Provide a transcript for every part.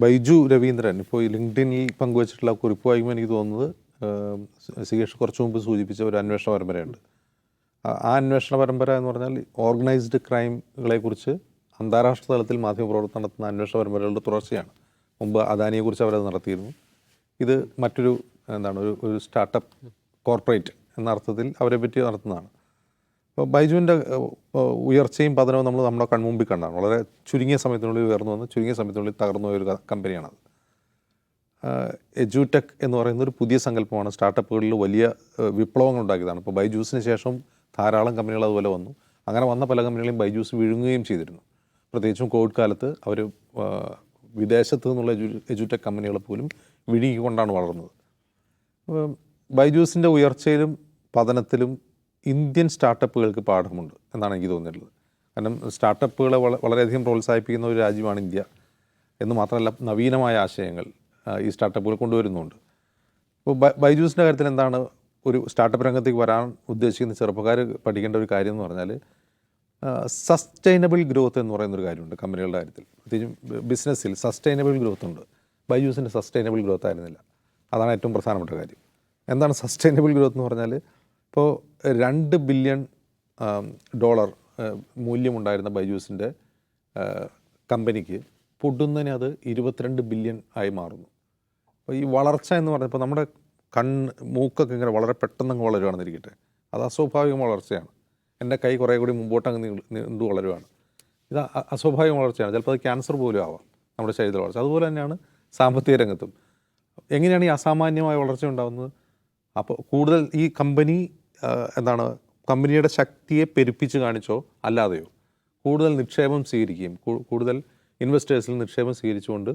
ബൈജു രവീന്ദ്രൻ ഇപ്പോൾ ലിങ്ക്ഡിനിൽ പങ്കുവച്ചിട്ടുള്ള കുറിപ്പ് വായിക്കുമ്പോൾ എനിക്ക് തോന്നുന്നത് സുകേഷ് കുറച്ചു മുമ്പ് സൂചിപ്പിച്ച ഒരു അന്വേഷണ പരമ്പരയുണ്ട്. ആ അന്വേഷണ പരമ്പര എന്ന് പറഞ്ഞാൽ ഓർഗനൈസ്ഡ് ക്രൈമുകളെ കുറിച്ച് അന്താരാഷ്ട്ര തലത്തിൽ മാധ്യമപ്രവർത്തനം നടത്തുന്ന അന്വേഷണ പരമ്പരകളുടെ തുടർച്ചയാണ്. മുമ്പ് അദാനിയെക്കുറിച്ച് അവരത് നടത്തിയിരുന്നു. ഇത് മറ്റൊരു എന്താണ് ഒരു ഒരു സ്റ്റാർട്ടപ്പ് കോർപ്പറേറ്റ് എന്ന അർത്ഥത്തിൽ അവരെ പറ്റി നടത്തുന്നതാണ്. ബൈജുവിന്റെ ഉയർച്ചയും പതനവും നമ്മൾ നമ്മുടെ കൺമുമ്പിൽ കണ്ടാണ്. വളരെ ചുരുങ്ങിയ സമയത്തിനുള്ളിൽ ഉയർന്നു വന്ന് ചുരുങ്ങിയ സമയത്തിനുള്ളിൽ തകർന്നു പോയ ഒരു ക- കമ്പനിയാണത്. എജുടെക് എന്ന് പറയുന്ന ഒരു പുതിയ സങ്കല്പമാണ് സ്റ്റാർട്ടപ്പുകളിൽ വലിയ വിപ്ലവങ്ങൾ ഉണ്ടാക്കിയതാണ്. ഇപ്പോൾ ബൈജൂസിന് ശേഷം ധാരാളം കമ്പനികൾ അതുപോലെ വന്നു. അങ്ങനെ വന്ന പല കമ്പനികളെയും ബൈജൂസ് വിഴുങ്ങുകയും ചെയ്തിരുന്നു. പ്രത്യേകിച്ചും കോവിഡ് കാലത്ത് അവർ വിദേശത്ത് നിന്നുള്ള എജു എജുടെക് കമ്പനികൾ പോലും വിഴുങ്ങിക്കൊണ്ടാണ് വളർന്നത്. ബൈജൂസിന്റെ ഉയർച്ചയിലും പതനത്തിലും ഇന്ത്യൻ സ്റ്റാർട്ടപ്പുകൾക്ക് പാഠമുണ്ട് എന്നാണ് എനിക്ക് തോന്നിയിട്ടുള്ളത്. കാരണം സ്റ്റാർട്ടപ്പുകളെ വള- വളരെയധികം പ്രോത്സാഹിപ്പിക്കുന്ന ഒരു രാജ്യമാണ് ഇന്ത്യ. എന്ന് മാത്രമല്ല നവീനമായ ആശയങ്ങൾ ഈ സ്റ്റാർട്ടപ്പുകൾ കൊണ്ടുവരുന്നുണ്ട്. ഇപ്പോൾ ബൈജൂസിന്റെ കാര്യത്തിൽ എന്താണ് ഒരു സ്റ്റാർട്ടപ്പ് രംഗത്തേക്ക് വരാൻ ഉദ്ദേശിക്കുന്ന ചെറുപ്പക്കാർ പഠിക്കേണ്ട ഒരു കാര്യം എന്ന് പറഞ്ഞാൽ സസ്റ്റൈനബിൾ ഗ്രോത്ത് എന്ന് പറയുന്നൊരു കാര്യമുണ്ട് കമ്പനികളുടെ കാര്യത്തിൽ. പ്രത്യേകിച്ചും ബിസിനസ്സിൽ സസ്റ്റൈനബിൾ ഗ്രോത്ത് ഉണ്ട്. ബൈജൂസിന്റെ സസ്റ്റൈനബിൾ ഗ്രോത്ത് ആയിരുന്നില്ല. അതാണ് ഏറ്റവും പ്രധാനപ്പെട്ട കാര്യം. എന്താണ് സസ്റ്റൈനബിൾ ഗ്രോത്ത് എന്ന് പറഞ്ഞാൽ ഇപ്പോൾ രണ്ട് ബില്യൺ ഡോളർ മൂല്യമുണ്ടായിരുന്ന ബൈജൂസിന്റെ കമ്പനിക്ക് പൊടുന്നതിന് അത് ഇരുപത്തിരണ്ട് ബില്യൺ ആയി മാറുന്നു. അപ്പോൾ ഈ വളർച്ച എന്ന് പറഞ്ഞപ്പോൾ നമ്മുടെ കണ്ണ് മൂക്കൊക്കെ ഇങ്ങനെ വളരെ പെട്ടെന്ന് അങ്ങ് വളരുകയാണെന്നിരിക്കട്ടെ അത് അസ്വാഭാവിക വളർച്ചയാണ്. എന്റെ കൈ കുറേ കൂടി മുമ്പോട്ട് അങ്ങ് നീണ്ടു വളരുകയാണ് ഇത് അസ്വാഭാവിക വളർച്ചയാണ്. ചിലപ്പോൾ അത് ക്യാൻസർ പോലും ആവാം നമ്മുടെ ശരീര വളർച്ച. അതുപോലെ തന്നെയാണ് സാമ്പത്തിക രംഗത്തും. എങ്ങനെയാണ് ഈ അസാമാന്യമായ വളർച്ച ഉണ്ടാകുന്നത് അപ്പോൾ കൂടുതൽ ഈ കമ്പനി എന്താണ് കമ്പനിയുടെ ശക്തിയെ പെരുപ്പിച്ച് കാണിച്ചോ? അല്ലാതെയോ? കൂടുതൽ നിക്ഷേപം സ്വീകരിക്കുകയും കൂടുതൽ ഇൻവെസ്റ്റേഴ്സിൽ നിക്ഷേപം സ്വീകരിച്ചുകൊണ്ട്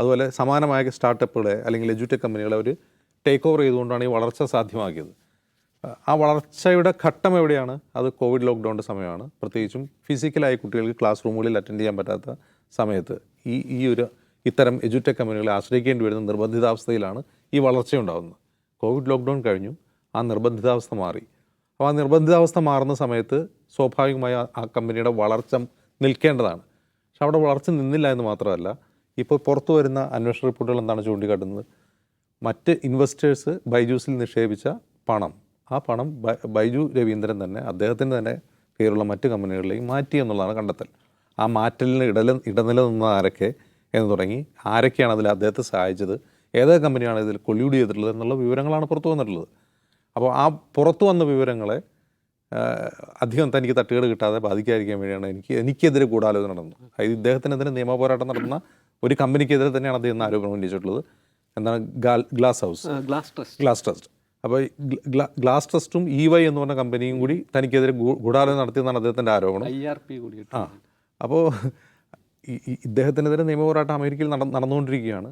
അതുപോലെ സമാനമായ സ്റ്റാർട്ടപ്പുകളെ അല്ലെങ്കിൽ എജുടെക് കമ്പനികളെ അവർ ടേക്ക് ഓവർ ചെയ്തുകൊണ്ടാണ് ഈ വളർച്ച സാധ്യമാക്കിയത്. ആ വളർച്ചയുടെ ഘട്ടം എവിടെയാണ്? അത് കോവിഡ് ലോക്ക്ഡൗണിന്റെ സമയമാണ്. പ്രത്യേകിച്ചും ഫിസിക്കലായി കുട്ടികൾക്ക് ക്ലാസ് റൂമുകളിൽ അറ്റൻഡ് ചെയ്യാൻ പറ്റാത്ത സമയത്ത് ഈ ഈ ഒരു ഇത്തരം എജുടെക് കമ്പനികളെ ആശ്രയിക്കേണ്ടി വരുന്ന നിർബന്ധിതാവസ്ഥയിലാണ് ഈ വളർച്ച ഉണ്ടാകുന്നത് കോവിഡ് ലോക്ക്ഡൗൺ കഴിഞ്ഞു. ആ നിർബന്ധിതാവസ്ഥ മാറി. അപ്പോൾ ആ നിർബന്ധിതാവസ്ഥ മാറുന്ന സമയത്ത് സ്വാഭാവികമായി ആ- കമ്പനിയുടെ വളർച്ച നിൽക്കേണ്ടതാണ്. പക്ഷെ അവിടെ വളർച്ച നിന്നില്ല എന്ന് മാത്രമല്ല ഇപ്പോൾ പുറത്തു വരുന്ന അന്വേഷണ റിപ്പോർട്ടുകൾ എന്താണ് ചൂണ്ടിക്കാട്ടുന്നത്? മറ്റ് ഇൻവെസ്റ്റേഴ്സ് ബൈജൂസിൽ നിക്ഷേപിച്ച പണം ആ പണം ബൈജു രവീന്ദ്രൻ തന്നെ അദ്ദേഹത്തിന്റെ തന്നെ പേരുള്ള മറ്റ് കമ്പനികളിലേക്ക് മാറ്റി എന്നുള്ളതാണ് കണ്ടെത്തൽ. ആ മാറ്റലിന് ഇടല ഇടനില നിന്ന ആരൊക്കെ എന്ന് തുടങ്ങി ആരൊക്കെയാണ് അതിൽ അദ്ദേഹത്തെ സഹായിച്ചത് ഏതൊക്കെ കമ്പനിയാണ് ഇതിൽ കൊല്യൂഡ് ചെയ്തിട്ടുള്ളത് എന്നുള്ള വിവരങ്ങളാണ് പുറത്തു വന്നിട്ടുള്ളത്. അപ്പോൾ ആ പുറത്തു വന്ന വിവരങ്ങളെ അധികം തനിക്ക് തട്ടുകേട് കിട്ടാതെ ബാധിക്കാതിരിക്കാൻ വേണ്ടിയാണ് എനിക്ക് എനിക്കെതിരെ ഗൂഢാലോചന നടന്നത്. അതായത് ഇദ്ദേഹത്തിനെതിരെ നിയമ പോരാട്ടം നടത്തുന്ന ഒരു കമ്പനിക്കെതിരെ തന്നെയാണ് അദ്ദേഹം ആരോപണം ഉന്നയിച്ചിട്ടുള്ളത്. എന്താണ്? Glass house. Glass trust. അപ്പോൾ ഗ്ലാസ് ട്രസ്റ്റും ഇ വൈ എന്ന് പറഞ്ഞ കമ്പനിയും കൂടി തനിക്കെതിരെ ഗൂഢാലോചന നടത്തിയെന്നാണ് അദ്ദേഹത്തിന്റെ ആരോപണം. ആ. അപ്പോൾ ഇദ്ദേഹത്തിനെതിരെ നിയമപോരാട്ടം അമേരിക്കയിൽ നട നടന്നുകൊണ്ടിരിക്കുകയാണ്.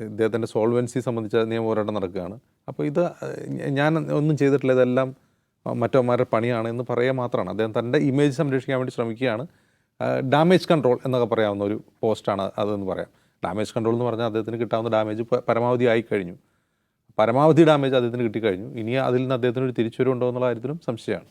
ഇദ്ദേഹത്തിന്റെ സോൾവൻസി സംബന്ധിച്ച നിയമപോരാട്ടം നടക്കുകയാണ്. അപ്പോൾ ഇത് ഞാൻ ഒന്നും ചെയ്തിട്ടില്ല. ഇതെല്ലാം മറ്റവന്മാരുടെ പണിയാണ് എന്ന് പറയുക മാത്രമാണ്. അദ്ദേഹം തന്റെ ഇമേജ് സംരക്ഷിക്കാൻ വേണ്ടി ശ്രമിക്കുകയാണ്. ഡാമേജ് കൺട്രോൾ എന്നൊക്കെ പറയാവുന്ന ഒരു പോസ്റ്റാണ് അതെന്ന് പറയാം. ഡാമേജ് കൺട്രോൾ എന്ന് പറഞ്ഞാൽ അദ്ദേഹത്തിന് കിട്ടാവുന്ന ഡാമേജ് പരമാവധി ആയി കഴിഞ്ഞു. പരമാവധി ഡാമേജ് അദ്ദേഹത്തിന് കിട്ടിക്കഴിഞ്ഞു. ഇനി അതിൽ നിന്ന് അദ്ദേഹത്തിന് ഒരു തിരിച്ചുവരവുണ്ടോ എന്നുള്ള കാര്യത്തിലും സംശയമാണ്.